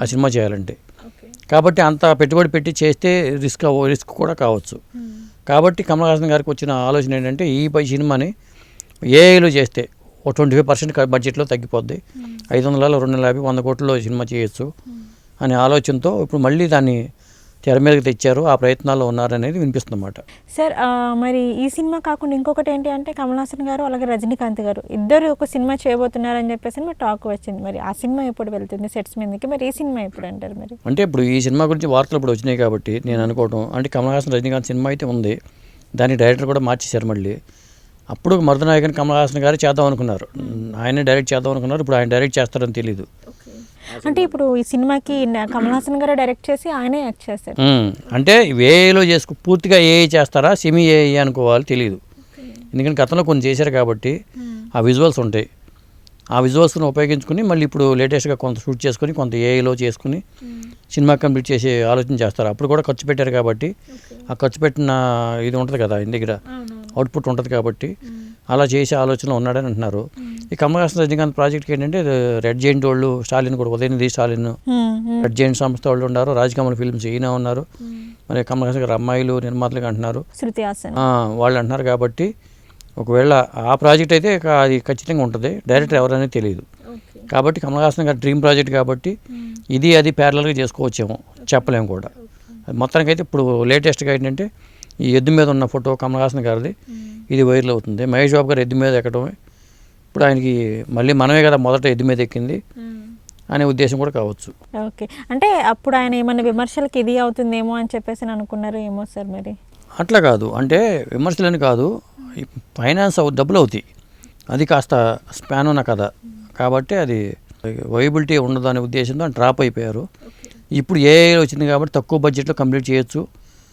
ఆ సినిమా చేయాలంటే. కాబట్టి అంత పెట్టుబడి పెట్టి చేస్తే రిస్క్ రిస్క్ కూడా కావచ్చు. కాబట్టి కమల్ హాసన్ గారికి వచ్చిన ఆలోచన ఏంటంటే ఈ పై సినిమాని ఏఐలో చేస్తే ఓ ట్వంటీ ఫైవ్ పర్సెంట్ బడ్జెట్లో తగ్గిపోద్ది. ఐదు వందల రెండు వందల యాభై వంద కోట్లలో సినిమా చేయొచ్చు అనే ఆలోచనతో ఇప్పుడు మళ్ళీ దాన్ని తెర మీదకి తెచ్చారు ఆ ప్రయత్నాల్లో ఉన్నారనేది వినిపిస్తుందన్నమాట. సార్ మరి ఈ సినిమా కాకుండా ఇంకొకటి ఏంటి అంటే కమల్ హాసన్ గారు అలాగే రజనీకాంత్ గారు ఇద్దరు ఒక సినిమా చేయబోతున్నారని చెప్పేసి మరి టాక్ వచ్చింది. మరి ఆ సినిమా ఎప్పుడు వెళ్తుంది సెట్స్ మీదకి? మరి ఈ సినిమా ఎప్పుడు అంటారు మరి? అంటే ఇప్పుడు ఈ సినిమా గురించి వార్తలు ఇప్పుడు వచ్చినాయి కాబట్టి నేను అనుకోవడం అంటే కమల్ హాసన్ రజనీకాంత్ సినిమా అయితే ఉంది దాని డైరెక్టర్ కూడా మార్చేశారు మళ్ళీ. అప్పుడు మరుదనాయకని కమల్ హాసన్ గారు చేద్దాం అనుకున్నారు. ఆయనే డైరెక్ట్ చేద్దాం అనుకున్నారు ఇప్పుడు ఆయన డైరెక్ట్ చేస్తారని తెలియదు అంటే ఇప్పుడు ఈ సినిమాకి కమల్ హాసన్ గారు డైరెక్ట్ చేసి ఆయనే యాక్ట్ చేస్తారు అంటే ఏఐలో చేసుకు పూర్తిగా ఏఐ చేస్తారా సెమీ ఏఐ అనుకోవాలి తెలియదు ఎందుకంటే గతంలో కొన్ని చేశారు కాబట్టి ఆ విజువల్స్ ఉంటాయి. ఆ విజువల్స్ను ఉపయోగించుకుని మళ్ళీ ఇప్పుడు లేటెస్ట్గా కొంత షూట్ చేసుకుని కొంత ఏఐలో చేసుకుని సినిమా కంప్లీట్ చేసే ఆలోచన చేస్తారు. అప్పుడు కూడా ఖర్చు పెట్టారు కాబట్టి ఆ ఖర్చు పెట్టిన ఇది ఉంటుంది కదా ఆయన దగ్గర అవుట్పుట్ ఉంటుంది కాబట్టి అలా చేసే ఆలోచనలో ఉన్నాడని అంటున్నారు. ఈ కమల్ హాసన్ రజనీకాంత్ ప్రాజెక్ట్కి ఏంటంటే రెడ్ జైంట్ వాళ్ళు స్టాలిన్ కూడా ఉదయనిధి స్టాలిన్. మ్మ్, మ్మ్. రెడ్ జైంట్ సంస్థ వాళ్ళు ఉన్నారు రాజకమల్ ఫిల్మ్స్ ఈయన ఉన్నారు. మరి కమల్ హాసన్ గారు అమ్మాయిలు నిర్మాతలుగా అంటున్నారు. వాళ్ళు అంటున్నారు కాబట్టి ఒకవేళ ఆ ప్రాజెక్ట్ అయితే అది ఖచ్చితంగా ఉంటుంది. డైరెక్టర్ ఎవరనేది తెలియదు కాబట్టి కమల్ హాసన్ గారి డ్రీమ్ ప్రాజెక్ట్ కాబట్టి ఇది అది ప్యారలల్గా చేసుకోవచ్చేమో చెప్పలేము కూడా. అది మొత్తానికైతే ఇప్పుడు లేటెస్ట్గా ఏంటంటే ఈ ఎద్దు మీద ఉన్న ఫోటో కమల్ హాసన్ గారిది. ఇది వైరల్ అవుతుంది. మహేష్ బాబు గారు ఎద్దు మీద ఎక్కడమే ఇప్పుడు ఆయనకి మళ్ళీ మనమే కదా మొదట ఎద్దు మీద ఎక్కింది. అనే ఉద్దేశం కూడా కావచ్చు. ఓకే. అంటే అప్పుడు ఆయన ఏమన్నా విమర్శలకి ఇది అవుతుందేమో అని చెప్పేసి అనుకున్నారు ఏమో సార్ మరి? అట్లా కాదు. అంటే విమర్శలని కాదు. ఫైనాన్స్ డబ్బులు అవుతాయి. అది కాస్త స్పాన్ ఉన్న కథ. కాబట్టి అది వైబిలిటీ ఉండదు అనే ఉద్దేశంతో డ్రాప్ అయిపోయారు. ఇప్పుడు ఏఐ వచ్చింది కాబట్టి తక్కువ బడ్జెట్లో కంప్లీట్ చేయొచ్చు.